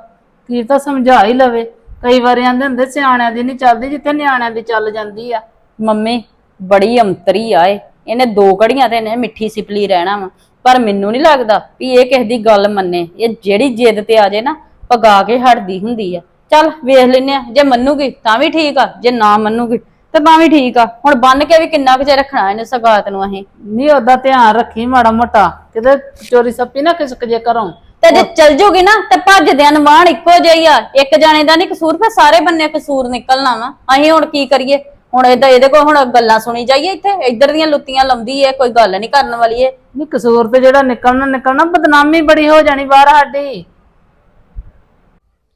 ਕੀ ਤਾਂ ਸਮਝਾ ਹੀ ਲਵੇ। ਕਈ ਵਾਰੀ ਆਂਦੇ ਹੁੰਦੇ ਸਿਆਣਿਆਂ ਦੀ ਨਹੀਂ ਚੱਲਦੀ ਜਿੱਥੇ ਨਿਆਣਿਆਂ ਦੀ ਚੱਲ ਜਾਂਦੀ ਆ। ਮੰਮੀ ਬੜੀ ਅੰਤਰੀ ਆ ਇਹ। ਇਹਨੇ ਦੋ ਘੜੀਆਂ ਤੇ ਇਹਨੇ ਮਿੱਠੀ ਸਿਪਲੀ ਰਹਿਣਾ ਵਾ। ਪਰ ਮੈਨੂੰ ਨਹੀਂ ਲੱਗਦਾ ਵੀ ਇਹ ਕਿਸੇ ਦੀ ਗੱਲ ਮੰਨੇ। ਇਹ ਜਿਹੜੀ ਜਿੱਦ ਤੇ ਆ ਜੇ ਨਾ ਪਗਾ ਕੇ ਹਟਦੀ ਹੁੰਦੀ ਆ। ਚੱਲ ਵੇਖ ਲੈਨੇ ਆ ਜੇ ਮੰਨੂਗੀ ਤਾਂ ਵੀ ਠੀਕ ਆ ਜੇ ਨਾ ਮੰਨੂਗੀ ਤੇ ਤਾਂ ਵੀ ਠੀਕ ਆ। ਹੁਣ ਬੰਨ ਕੇ ਵੀ ਕਿੰਨਾ ਕੁ ਚਿਰ ਰੱਖਣਾ ਇਹਨੇ ਸਗਾਤ ਨੂੰ ਅਸੀਂ? ਨਹੀਂ ਉਹਦਾ ਧਿਆਨ ਰੱਖੀ ਮਾੜਾ ਮੋਟਾ। ਕਿਤੇ ਚੋਰੀ ਸੱਪੀ ਨਾ ਖਿਸਕ ਜੇ ਘਰੋਂ। ਤੇ ਜੇ ਚਲ ਜੂਗੀ ਨਾ ਤੇ ਭੱਜਦਿਆਂ ਨੂੰ ਬਾਣ ਇੱਕੋ ਜਿਹੀ ਆ। ਇੱਕ ਜਾਣੇ ਦਾ ਨਹੀਂ ਕਸੂਰ ਫਿਰ ਸਾਰੇ ਬੰਨੇ ਕਸੂਰ ਨਿਕਲਣਾ ਵਾ। ਅਸੀਂ ਹੁਣ ਕੀ ਕਰੀਏ? ਹੁਣ ਇਹਦਾ ਇਹਦੇ ਕੋਲ ਹੁਣ ਗੱਲਾਂ ਸੁਣੀ ਜਾਈਏ ਇੱਥੇ। ਇੱਧਰ ਦੀਆਂ ਲੁੱਤੀਆਂ ਲਾਉਂਦੀ ਏ ਕੋਈ ਗੱਲ ਨਹੀਂ ਕਰਨ ਵਾਲੀ ਏ। ਨਹੀਂ ਕਸੂਰ ਤੇ ਜਿਹੜਾ ਨਿਕਲਣਾ ਨਿਕਲਣਾ ਬਦਨਾਮੀ ਬੜੀ ਹੋ ਜਾਣੀ ਬਾਹਰ ਸਾਡੀ।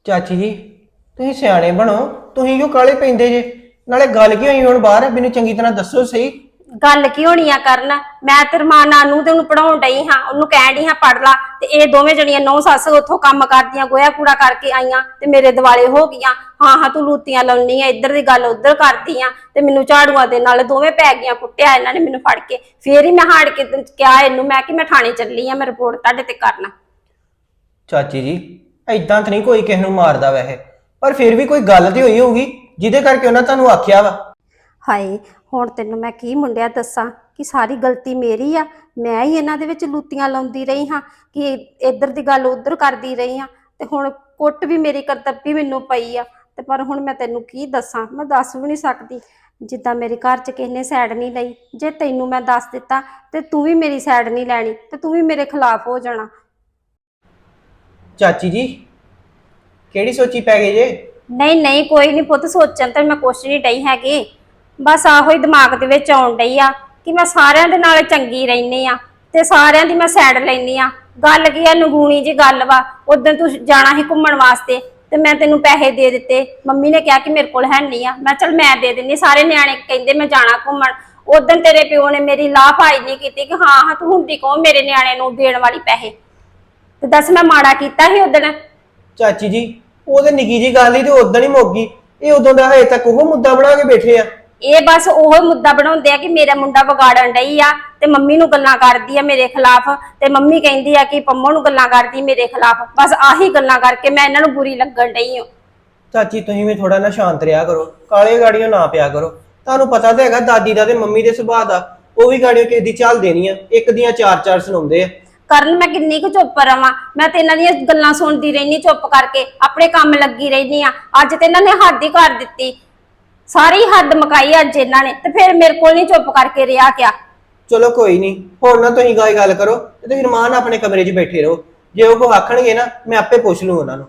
ਚਾਚੀ ਜੀ ਤੁਸੀਂ ਸਿਆਣੇ ਬਣੋ। ਤੁਸੀਂ ਕਿਉਂ ਕਾਲੇ ਪੈਂਦੇ ਜੇ? ਨਾਲੇ ਗੱਲ ਕੀ ਹੋਈ ਹੁਣ ਬਾਹਰ? ਮੈਨੂੰ ਚੰਗੀ ਤਰ੍ਹਾਂ ਦੱਸੋ ਸਹੀ। ਗੱਲ ਕੀ ਹੋਣੀ ਆ ਕਰਨ? ਮੈਂ ਤੇ ਰਮਾਨਾ ਨੂੰ ਤੇ ਉਹਨੂੰ ਪੜਾਉਣ ਡਈ ਹਾਂ, ਉਹਨੂੰ ਕਹਿਣ ਡਈ ਹਾਂ ਪੜ ਲਾ। ਤੇ ਇਹ ਦੋਵੇਂ ਜਣੀਆਂ ਨੌ ਸੱਸ ਉੱਥੋਂ ਕੰਮ ਕਰਦੀਆਂ ਗੋਇਆ ਕੂੜਾ ਕਰਕੇ ਆਈਆਂ ਤੇ ਮੇਰੇ ਦਿਵਾਲੇ ਹੋ ਗਈਆਂ। ਹਾਂ ਹਾਂ, ਤੂੰ ਲੂਤੀਆਂ ਲਾਉਣੀ ਆ, ਇੱਧਰ ਦੀ ਗੱਲ ਉੱਧਰ ਕਰਦੀ ਆ ਤੇ ਮੈਨੂੰ ਝਾੜੂਆਂ ਦੇ ਨਾਲ ਦੋਵੇਂ ਪੈ ਗਈਆਂ, ਕੁੱਟਿਆ ਇਹਨਾਂ ਨੇ ਮੈਨੂੰ ਫੜ ਕੇ। ਫੇਰ ਹੀ ਮੈਂ ਹਾੜ ਕੇ ਕਿਹਾ ਇਹਨੂੰ, ਮੈਂ ਕਿ ਮੈਂ ਥਾਣੇ ਚੱਲੀ ਆ, ਮੈਂ ਰਿਪੋਰਟ ਤੁਹਾਡੇ ਤੇ ਕਰਨਾ। ਚਾਚੀ ਜੀ ਐਦਾਂ ਤਾਂ ਨਹੀਂ ਕੋਈ ਕਿਸੇ ਨੂੰ ਮਾਰਦਾ ਵੈਸੇ, ਪਰ ਫਿਰ ਵੀ ਕੋਈ ਗੱਲ ਤੇ ਹੋਈ ਹੋਊਗੀ, ਜਿਹਦੇ ਕਰਕੇ ਉਹਨਾਂ ਤੁਹਾਨੂੰ ਆਖਿਆ ਵਾ। ਹਾਏ ਹੁਣ ਤੈਨੂੰ ਮੈਂ ਕੀ ਮੁੰਡਿਆ ਦੱਸਾਂ ਕਿ ਸਾਰੀ ਗਲਤੀ ਮੇਰੀ ਆ ਮੈਂ ਹੀ ਇਹਨਾਂ ਦੇ ਵਿੱਚ ਲੂਤੀਆਂ ਲਾਉਂਦੀ ਰਹੀ ਹਾਂ ਕਿ ਇੱਧਰ ਦੀ ਗੱਲ ਉੱਧਰ ਕਰਦੀ ਰਹੀ ਹਾਂ ਤੇ ਹੁਣ ਕੁੱਟ ਵੀ ਮੇਰੀ ਕਰਤੱਵੀ ਮੈਨੂੰ ਪਈ ਆ ਤੇ ਪਰ ਹੁਣ ਮੈਂ ਤੈਨੂੰ ਕੀ ਦੱਸਾਂ ਮੈਂ ਦੱਸ ਵੀ ਨਹੀਂ ਸਕਦੀ। ਜਿੱਦਾਂ ਮੇਰੇ ਘਰ 'ਚ ਕਿਸੇ ਨੇ ਸਾਈਡ ਨਹੀਂ ਲਈ ਜੇ ਤੈਨੂੰ ਮੈਂ ਦੱਸ ਦਿੱਤਾ ਤੇ ਤੂੰ ਵੀ ਮੇਰੀ ਸਾਈਡ ਨਹੀਂ ਲੈਣੀ ਤੇ ਤੂੰ ਵੀ ਮੇਰੇ ਖਿਲਾਫ ਹੋ ਜਾਣਾ। ਚਾਚੀ ਜੀ ਕਿਹੜੀ ਸੋਚੀ ਪੈ ਗਏ ਜੇ? ਨਹੀਂ ਨਹੀਂ ਕੋਈ ਨਹੀਂ ਪੁੱਤ ਸੋਚਣ ਤੇ ਮੈਂ ਕੁਛ ਨਹੀਂ ਡਈ ਹੈਗੀ। ਬਸ ਆਹੋ ਹੀ ਦਿਮਾਗ ਦੇ ਵਿੱਚ ਆਉਣ ਡਈ ਆ ਕਿ ਮੈਂ ਸਾਰਿਆਂ ਦੇ ਨਾਲ ਚੰਗੀ ਰਹਿਨੀ ਆ ਤੇ ਸਾਰਿਆਂ ਦੀ ਮੈਂ ਸਾਈਡ ਲੈਨੀ ਆ। ਗੱਲ ਕੀ ਆ, ਨਗੂਣੀ ਜੀ ਗੱਲ ਵਾ ਉਦੋਂ ਤੂੰ ਜਾਣਾ ਸੀ ਘੁੰਮਣ ਵਾਸਤੇ ਤੇ ਮੈਂ ਤੈਨੂੰ ਪੈਸੇ ਦੇ ਦਿੱਤੇ। ਮੰਮੀ ਨੇ ਕਿਹਾ ਕਿ ਮੇਰੇ ਕੋਲ ਹੈ ਨਹੀਂ ਆ। ਮੈਂ ਚਲ ਮੈਂ ਦੇ ਦਿੰਨੀ ਸਾਰੇ ਨਿਆਣੇ ਕਹਿੰਦੇ ਮੈਂ ਜਾਣਾ ਘੁੰਮਣ। ਉਦੋਂ ਤੇਰੇ ਪਿਓ ਨੇ ਮੇਰੀ ਲਾਪਾਈ ਨਹੀਂ ਕੀਤੀ ਕਿ ਹਾਂ ਹਾਂ ਤੂੰ ਹੁੰਦੀ ਕੋ ਮੇਰੇ ਨਿਆਣੇ ਨੂੰ ਦੇਣ ਵਾਲੀ ਪੈਸੇ। ਤੇ ਦੱਸ ਮੈਂ ਮਾੜਾ ਕੀਤਾ ਸੀ ਉਦੋਂ ਚਾਚੀ ਜੀ, ਉਹ ਤੇ ਨਿੱਕੀ ਜੀ ਗੱਲ ਹੀ ਤੇ ਉਦੋਂ ਹੀ ਮੁੱਕ ਗਈ। ਇਹ ਉਦੋਂ ਦਾ ਹਜੇ ਤੱਕ ਉਹ ਮੁੱਦਾ ਬਣਾ ਕੇ ਬੈਠੇ ਆ। ਇਹ ਬਸ ਉਹ ਮੁੱਦਾ ਬਣਾਉਂਦੇ ਆ ਕਿ ਮੇਰਾ ਮੁੰਡਾ ਵਿਗਾੜਨ ਡਈ ਆ ਤੇ ਮੰਮੀ ਨੂੰ ਗੱਲਾਂ ਕਰਦੀ ਆ ਮੇਰੇ ਖਿਲਾਫ ਤੇ ਮੰਮੀ ਕਹਿੰਦੀ ਆ ਕਿ ਪੰਮੋ ਨੂੰ ਗੱਲਾਂ ਕਰਦੀ ਮੇਰੇ ਖਿਲਾਫ। ਬਸ ਆਹੀ ਗੱਲਾਂ ਕਰਕੇ ਮੈਂ ਇਹਨਾਂ ਨੂੰ ਬੁਰੀ ਲੱਗਣ ਡਈ ਹਾਂ। ਚਾਚੀ ਤੁਸੀਂ ਵੀ ਥੋੜਾ ਨਾ ਸ਼ਾਂਤ ਰਿਹਾ ਕਰੋ। ਕਾਲੇ ਗਾੜੀਆਂ ਨਾ ਪਿਆ ਕਰੋ। ਤੁਹਾਨੂੰ ਪਤਾ ਤਾਂ ਹੈਗਾ ਦਾਦੀ ਦਾ ਤੇ ਮੰਮੀ ਦੇ ਸੁਭਾਅ ਦਾ ਉਹ ਵੀ ਗਾੜੀਆਂ ਕਿਸੇ ਦੀ ਚੱਲ ਦੇਣੀਆਂ ਇੱਕ ਦੀਆਂ ਚਾਰ ਚਾਰ ਸੁਣਾਉਂਦੇ ਆ। ਕਰਨ ਮੈਂ ਕਿੰਨੀ ਕੁ ਚੁੱਪ ਰਵਾਂ। ਮੈਂ ਤੇ ਇਹਨਾਂ ਦੀਆਂ ਗੱਲਾਂ ਸੁਣਦੀ ਰਹਿਨੀ ਚੁੱਪ ਕਰਕੇ ਆਪਣੇ ਕੰਮ ਲੱਗੀ ਰਹਿਨੀ ਆ। ਅੱਜ ਤੇ ਇਹਨਾਂ ਨੇ ਹੱਦ ਹੀ ਕਰ ਦਿੱਤੀ। ਸਾਰੀ ਹੱਦ ਮਕਾਈ ਅੱਜ ਇਹਨਾਂ ਨੇ ਤੇ ਫਿਰ ਮੇਰੇ ਕੋਲ ਨਹੀਂ ਚੁੱਪ ਕਰਕੇ ਰਿਹਾ ਕਿਆ? ਚਲੋ ਕੋਈ ਨਹੀਂ ਹੁਣ ਨਾ ਤੁਸੀਂ ਗਾਇ ਗੱਲ ਕਰੋ ਤੇ ਤੁਸੀਂ ਰਮਾਨ ਆਪਣੇ ਕਮਰੇ 'ਚ ਬੈਠੇ ਰਹੋ। ਜੇ ਉਹ ਕੋ ਆਖਣਗੇ ਨਾ ਮੈਂ ਆਪੇ ਪੁੱਛ ਲੂ ਉਹਨਾਂ ਨੂੰ।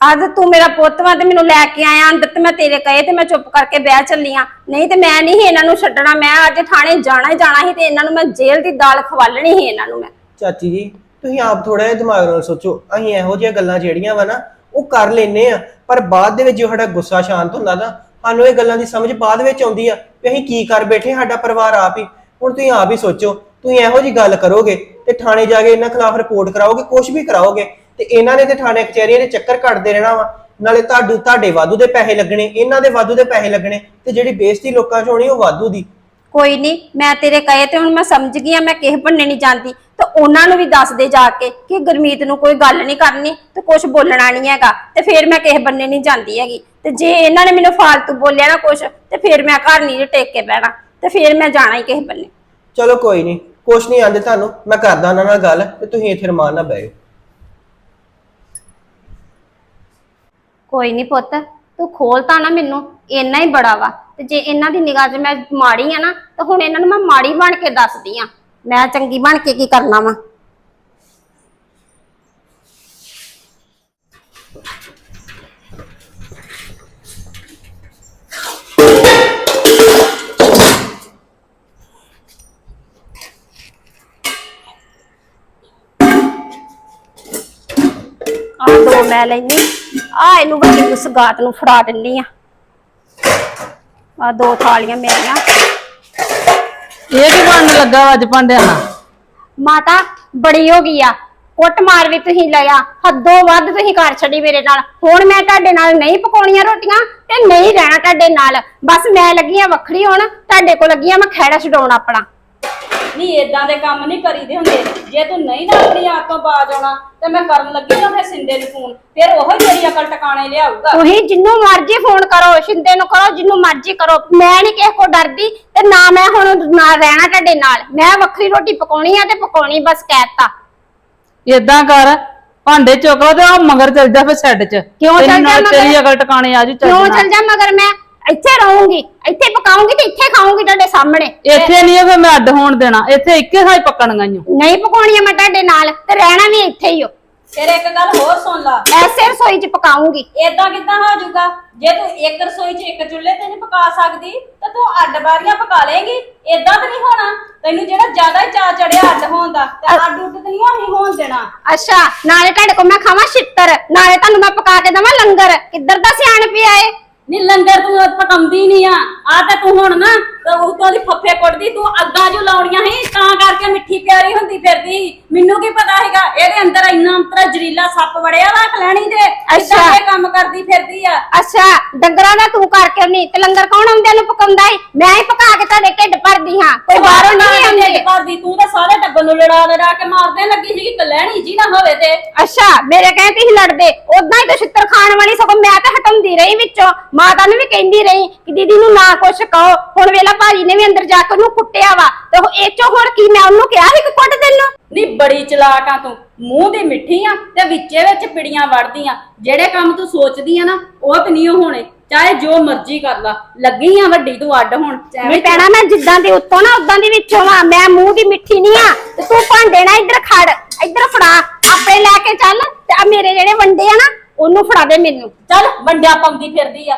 ਅੱਜ ਤੂੰ ਮੇਰਾ ਪੁੱਤ ਵਾ ਤੇ ਮੈਨੂੰ ਲੈ ਕੇ ਆਇਆ ਅੰਦਰ ਤੇ ਮੈਂ ਤੇਰੇ ਕਹੇ ਤੇ ਮੈਂ ਚੁੱਪ ਕਰਕੇ ਬਹਿ ਚੱਲੀ ਆਂ। ਨਹੀਂ ਤੇ ਮੈਂ ਨਹੀਂ ਇਹਨਾਂ ਨੂੰ ਛੱਡਣਾ ਮੈਂ ਅੱਜ ਥਾਣੇ ਜਾਣਾ ਹੀ ਜਾਣਾ ਸੀ ਤੇ ਇਹਨਾਂ ਨੂੰ ਮੈਂ ਜੇਲ੍ਹ ਦੀ ਦਾਲ ਖਵਾਲਣੀ ਸੀ ਇਹਨਾਂ ਨੂੰ ਮੈਂ। ਚਾਚੀ ਜੀ ਤੁਸੀਂ ਆਪ ਥੋੜਾ ਜਿਹਾ ਦਿਮਾਗ ਨਾਲ ਸੋਚੋ ਅਸੀਂ ਇਹੋ ਜਿਹੀਆਂ ਗੱਲਾਂ ਜਿਹੜੀਆਂ ਵਾ ਨਾ ਉਹ ਕਰ ਲੈਨੇ ਆ ਪਰ ਬਾਅਦ ਦੇ ਵਿੱਚ ਜੋ ਸਾਡਾ ਗੁੱਸਾ ਸ਼ਾਂਤ ਹੁੰਦਾ ਨਾ ਸਾਨੂੰ ਇਹ ਗੱਲਾਂ ਦੀ ਸਮਝ ਬਾਅਦ ਵਿੱਚ ਆਉਂਦੀ ਆ ਕਿ ਅਸੀਂ ਕੀ ਕਰ ਬੈਠੇ ਸਾਡਾ ਪਰਿਵਾਰ ਆਪ ਹੀ। ਹੁਣ ਤੁਸੀਂ ਆਪ ਹੀ ਸੋਚੋ, ਤੁਸੀਂ ਇਹੋ ਜੀ ਗੱਲ ਕਰੋਗੇ ਤੇ ਥਾਣੇ ਜਾ ਕੇ ਇਹਨਾਂ ਖਿਲਾਫ ਰਿਪੋਰਟ ਕਰਾਓਗੇ ਕੁਝ ਵੀ ਕਰਾਓਗੇ ਤੇ ਇਹਨਾਂ ਨੇ ਤੇ ਥਾਣੇ ਕਚਹਿਰੀਆਂ ਦੇ ਚੱਕਰ ਕੱਟਦੇ ਰਹਿਣਾ ਵਾ। ਨਾਲੇ ਤੁਹਾਡੇ ਤੁਹਾਡੇ ਵਾਧੂ ਦੇ ਪੈਸੇ ਲੱਗਣੇ, ਇਹਨਾਂ ਦੇ ਵਾਧੂ ਦੇ ਪੈਸੇ ਲੱਗਣੇ ਤੇ ਜਿਹੜੀ ਬੇਇੱਜ਼ਤੀ ਲੋਕਾਂ 'ਚ ਹੋਣੀ ਉਹ ਵਾਧੂ ਦੀ। ਕੋਈ ਨਹੀਂ, ਮੈਂ ਤੇਰੇ ਕਹੇ ਤੇ ਹੁਣ ਮੈਂ ਸਮਝ ਗਈ ਆ ਮੈਂ ਕਿਸੇ ਬੰਨੇ ਨਹੀਂ ਜਾਂਦੀ। ਤੇ ਉਹਨਾਂ ਨੂੰ ਵੀ ਦੱਸ ਦੇ ਜਾ ਕੇ ਕਿ ਗੁਰਮੀਤ ਨੂੰ ਕੋਈ ਗੱਲ ਨਹੀਂ ਕਰਨੀ ਤੇ ਕੁਝ ਬੋਲਣਾ ਨਹੀਂ ਹੈਗਾ ਤੇ ਫਿਰ ਮੈਂ ਕਿਸੇ ਬੰਨੇ ਨਹੀਂ ਜਾਂਦੀ ਹੈਗੀ। ਤੇ ਜੇ ਇਹਨਾਂ ਨੇ ਮੈਨੂੰ ਫਾਲਤੂ ਬੋਲਿਆ ਨਾ ਕੁਝ ਤੇ ਫਿਰ ਮੈਂ ਘਰ ਨਹੀਂ ਟੇਕ ਕੇ ਬਹਿਣਾ ਤੇ ਫਿਰ ਮੈਂ ਜਾਣਾ ਹੀ ਕਿਸੇ ਬੰਨੇ। ਚਲੋ ਕੋਈ ਨਹੀਂ ਕੁਛ ਨਹੀਂ ਆਂਦੇ ਤੁਹਾਨੂੰ ਮੈਂ ਕਰਦਾ ਉਹਨਾਂ ਨਾਲ ਗੱਲ ਤੇ ਤੁਸੀਂ ਇੱਥੇ ਰਮਾਨ ਨਾਲ ਬਹਿਓ। ਕੋਈ ਨਹੀਂ ਪੁੱਤ ਤੂੰ ਖੋਲਤਾ ਨਾ ਮੈਨੂੰ ਇੰਨਾ ਹੀ ਬੜਾ ਵਾ ਤੇ ਜੇ ਇਹਨਾਂ ਦੀ ਨਿਗਾਹ 'ਚ ਮੈਂ ਮਾੜੀ ਆ ਨਾ ਤਾਂ ਹੁਣ ਇਹਨਾਂ ਨੂੰ ਮੈਂ ਮਾੜੀ ਬਣ ਕੇ ਦੱਸਦੀ ਆ। ਮੈਂ ਚੰਗੀ ਬਣ ਕੇ ਕੀ ਕਰਨਾ ਵਾ? ਦੋ ਮੈਂ ਲੈਣੀ ਆ। ਇਹਨੂੰ ਵੱਡੀ ਨੂੰ ਸਗਾਤ ਨੂੰ ਫੜਾ ਦਿੰਨੀ ਆ। ਆ ਦੋ ਥਾਲੀਆਂ ਮੇਰੀਆਂ। ਇਹ ਕੀ ਬਣਨ ਲੱਗਾ ਵਾ ਅੱਜ ਭਾਂਡਿਆਂ ਨਾਲ? ਮਾਤਾ ਬੜੀ ਹੋ ਗਈ ਆ। ਕੁੱਟ ਮਾਰ ਵੀ ਤੁਸੀਂ ਲਿਆ ਹੱਦੋਂ ਵੱਧ ਤੁਸੀਂ ਕਰ ਛੱਡੀ ਮੇਰੇ ਨਾਲ। ਹੁਣ ਮੈਂ ਤੁਹਾਡੇ ਨਾਲ ਨਹੀਂ ਪਕਾਉਣੀਆਂ ਰੋਟੀਆਂ ਤੇ ਨਹੀਂ ਰਹਿਣਾ ਤੁਹਾਡੇ ਨਾਲ। ਬਸ ਮੈਂ ਲੱਗੀ ਆ ਵੱਖਰੀ ਹੁਣ। ਤੁਹਾਡੇ ਕੋਲ ਲੱਗੀ ਆ ਮੈਂ ਖੈੜਾ ਛਡਾਉਣ ਆਪਣਾ। ਨਹੀਂ ਏਦਾਂ ਦੇ ਕੰਮ ਨਹੀਂ ਕਰੀਦੇ ਹੁੰਦੇ। ਜੇ ਤੂੰ ਨਹੀਂ ਨਾ ਆਪਣੀ ਆਪ ਤੋਂ ਬਾਜ ਆਉਣਾ ਤੇ ਮੈਂ ਕਰਨ ਲੱਗੀ ਨਾ ਫਿਰ ਸਿੰਦੇ ਨੂੰ ਫੋਨ। ਫਿਰ ਉਹੀ ਤੇਰੀ ਅਕਲ ਟਿਕਾਣੇ ਲਿਆਊਗਾ। ਤੁਸੀਂ ਜਿੰਨੂੰ ਮਰਜ਼ੀ ਫੋਨ ਕਰੋ ਸ਼ਿੰਦੇ ਨੂੰ ਕਰੋ ਜਿੰਨੂੰ ਮਰਜ਼ੀ ਕਰੋ। ਮੈਂ ਨਹੀਂ ਕਿਸੇ ਕੋ ਡਰਦੀ ਤੇ ਨਾ ਮੈਂ ਹੁਣ ਨਾ ਰਹਿਣਾ ਤੁਹਾਡੇ ਨਾਲ। ਮੈਂ ਵੱਖਰੀ ਰੋਟੀ ਪਕਾਉਣੀ ਆ ਤੇ ਪਕਾਉਣੀ ਬਸ ਕਹਿਤਾ। ਏਦਾਂ ਕਰ ਭਾਂਡੇ ਚੁੱਕ ਲਓ ਤੇ ਆ ਮਗਰ ਚੱਲ ਜਾ ਫਿਰ ਸੈੱਡ 'ਚ। ਕਿਉਂ ਚੱਲ ਤੇਰੀ ਨਾਲ ਜਾ ਤੇਰੀ ਮਗਰ? ਅਗਲ ਟਿਕਾਣੇ ਆ ਜੂ ਚੱਲ ਕਿਉਂ ਜਾ। ਚਲ ਜਾ ਮਗਰ ਮੈਂ? ਇੱਥੇ ਰਹੂੰਗੀ ਇੱਥੇ ਪਕਾਉਂਗੀ ਤੇ ਇੱਥੇ ਖਾਉਂਗੀ ਤੁਹਾਡੇ ਸਾਹਮਣੇ। ਇੱਥੇ ਨਹੀਂ ਫਿਰ ਮੈਂ ਅੱਡ ਹੋਣ ਦੇਣਾ। ਇੱਥੇ ਇੱਕੇ ਥਾਂ ਹੀ ਪੱਕਣਗੀਆਂ ਈ ਓ। ਨਹੀਂ ਪਕਾਉਣੀਆਂ ਮੈਂ ਤੁਹਾਡੇ ਨਾਲ ਤੇ ਰਹਿਣਾ ਵੀ ਇੱਥੇ ਹੀ ਹੋ ਫਿਰ ਇੱਕ ਗੱਲ ਹੋਰ ਸੁਣ ਲਾ। ਐਸੇ ਰਸੋਈ 'ਚ ਪਕਾਉਂਗੀ। ਏਦਾਂ ਕਿੱਦਾਂ ਹੋ ਜਾਊਗਾ? ਜੇ ਤੂੰ ਇੱਕ ਰਸੋਈ 'ਚ ਇੱਕ ਚੁੱਲ੍ਹੇ ਤੇ ਨਹੀਂ ਪਕਾ ਸਕਦੀ ਤਾਂ ਤੂੰ ਅੱਡ ਬਾਰੀਆਂ ਪਕਾ ਲੇਗੀ ਏਦਾਂ ਤਾਂ ਨਹੀਂ ਹੋਣਾ। ਤੈਨੂੰ ਜਿਹੜਾ ਜ਼ਿਆਦਾ ਹੀ ਚਾ ਚੜਿਆ ਅੱਡ ਹੋਣ ਦਾ ਤੇ ਅੱਡ ਉੱਡ ਤੇ ਨਹੀਂ ਅਸੀਂ ਹੋਣ ਦੇਣਾ। ਅੱਛਾ ਨਾਲੇ ਤੁਹਾਡੇ ਕੋਲ ਮੈਂ ਖਾਵਾਂ ਛਿੱਤਰ। ਨਾਲੇ ਤੁਹਾਨੂੰ ਮੈਂ ਪਕਾ ਕੇ ਦੇਵਾਂ ਲੰਗਰ। ਕਿੱਧਰ ਦਾ ਸਿਆਣ ਪਿਆ ਏ ਨਹੀਂ ਲੰਗਰ ਤੂੰ ਪਕਾਉਂਦੀ ਨਹੀਂ ਆ। ਆ ਤਾਂ ਤੂੰ ਹੁਣ ਨਾ ਤੇ ਉਤੋਂ ਦੀ ਫੱਫੇ ਕੁੱਟਦੀ ਤੂੰ ਅੱਗਾਂ ਜੋ ਲਾਉਣੀਆਂ ਸੀ ਤਾਂ ਕਰਕੇ ਮਿੱਠੀ ਪਿਆਰੀ ਹੁੰਦੀ ਫਿਰਦੀ। ਮੈਨੂੰ ਕੀ ਪਤਾ ਹੈਗਾ ਇਹਦੇ ਅੰਦਰ ਇੰਨਾ ਅੰਤਰਾ ਜ਼ਰੀਲਾ ਸੱਪ ਵੜਿਆ ਵਾ ਖਲੈਣੀ ਦੇ ਅੱਛਾ। ਇਹ ਕੰਮ ਕਰਦੀ ਫਿਰਦੀ ਆ। ਅੱਛਾ ਡੰਗਰਾਂ ਦਾ ਤੂੰ ਕਰਕੇ ਨਹੀਂ ਤੇ ਲੰਗਰ ਕੌਣ ਆਉਂਦਿਆਂ ਨੂੰ ਪਕਾਉਂਦਾ ਏ ਮੈਂ ਹੀ ਪਕਾ ਕੇ ਤੁਹਾਡੇ ਢਿੱਡ ਭਰਦੀ ਹਾਂ ਕੋਈ ਬਾਹਰੋਂ ਨਹੀਂ ਆਉਂਦੇ। ਕਰਦੀ ਤੂੰ ਤਾਂ ਸਾਰੇ ਟੱਬਰ ਨੂੰ ਲੜਾ ਲੜਾ ਕੇ ਮਾਰਦੇ ਲੱਗੀ ਸੀ ਕਿ ਕਲੈਣੀ ਜੀ ਨਾ ਹੋਵੇ ਤੇ। ਅੱਛਾ ਮੇਰੇ ਕਹੇ ਤੁਸੀਂ ਲੜਦੇ ਉਦਾਂ ਹੀ ਤਾਂ ਛਿੱਤਰ ਖਾਣ ਵਾਲੀ ਸਗੋਂ ਮੈਂ ਤਾਂ ਹਟਾਉਂਦੀ ਰਹੀ ਵਿੱਚੋਂ। ਮਾਤਾ ਨੂੰ ਵੀ ਕਹਿੰਦੀ ਰਹੀ ਕਿ ਦੀਦੀ ਨੂੰ ਨਾ ਕੁਛ ਕਹੋ। ਹੁਣ ਵੇਲਾ ਭਾਜੀ ਨੇ ਵੀ ਅੰਦਰ ਜਾ ਕੇ ਉਹਨੂੰ ਕੁੱਟਿਆ ਵਾ। ਤੇ ਉਹ ਇਹ ਚੋਂ ਹੁਣ ਕੀ ਮੈਂ ਉਹਨੂੰ ਕਿਹਾ ਸੀ ਕਿ ਕੁੱਟ ਤੈਨੂੰ? ਨੀ ਬੜੀ ਚਲਾਕ ਆ ਤੂੰ। ਮੂੰਹ ਦੀ ਮਿੱਠੀ ਆ ਤੇ ਵਿੱਚੇ ਵਿੱਚ ਪਿੜੀਆਂ ਵੜਦੀਆਂ ਜਿਹੜੇ ਕੰਮ ਤੂੰ ਸੋਚਦੀ ਆ ਨਾ ਉਹ ਤੇ ਨਹੀਂ ਉਹ ਹੋਣੇ। ਚਾਹੇ ਜੋ ਮਰਜ਼ੀ ਕਰ ਲਾ। ਲੱਗੀ ਆ ਵੱਡੀ ਤੂੰ ਅੱਡ ਹੁਣ। ਨਹੀਂ ਪੈਣਾ ਮੈਂ ਜਿੱਦਾਂ ਦੀ ਉੱਤੋਂ ਨਾ ਉਦਾਂ ਦੀ ਵਿੱਚੋਂ ਆ। ਮੈਂ ਮੂੰਹ ਦੀ ਮਿੱਠੀ ਨਹੀਂ ਆ। ਤੇ ਤੂੰ ਭਾਂਡੇ ਨਾ ਇੱਧਰ ਖੜ ਇੱਧਰ ਫੜਾ। ਆਪੇ ਲੈ ਕੇ ਚੱਲ। ਤੇ ਆ ਮੇਰੇ ਜਿਹੜੇ ਵੰਡੇ ਆ ਨਾ ਉਹਨੂੰ ਫੜਾ ਦੇ ਮੈਨੂੰ। ਚੱਲ ਵੰਡਿਆ ਪਾਉਂਦੀ ਫਿਰਦੀ ਆ।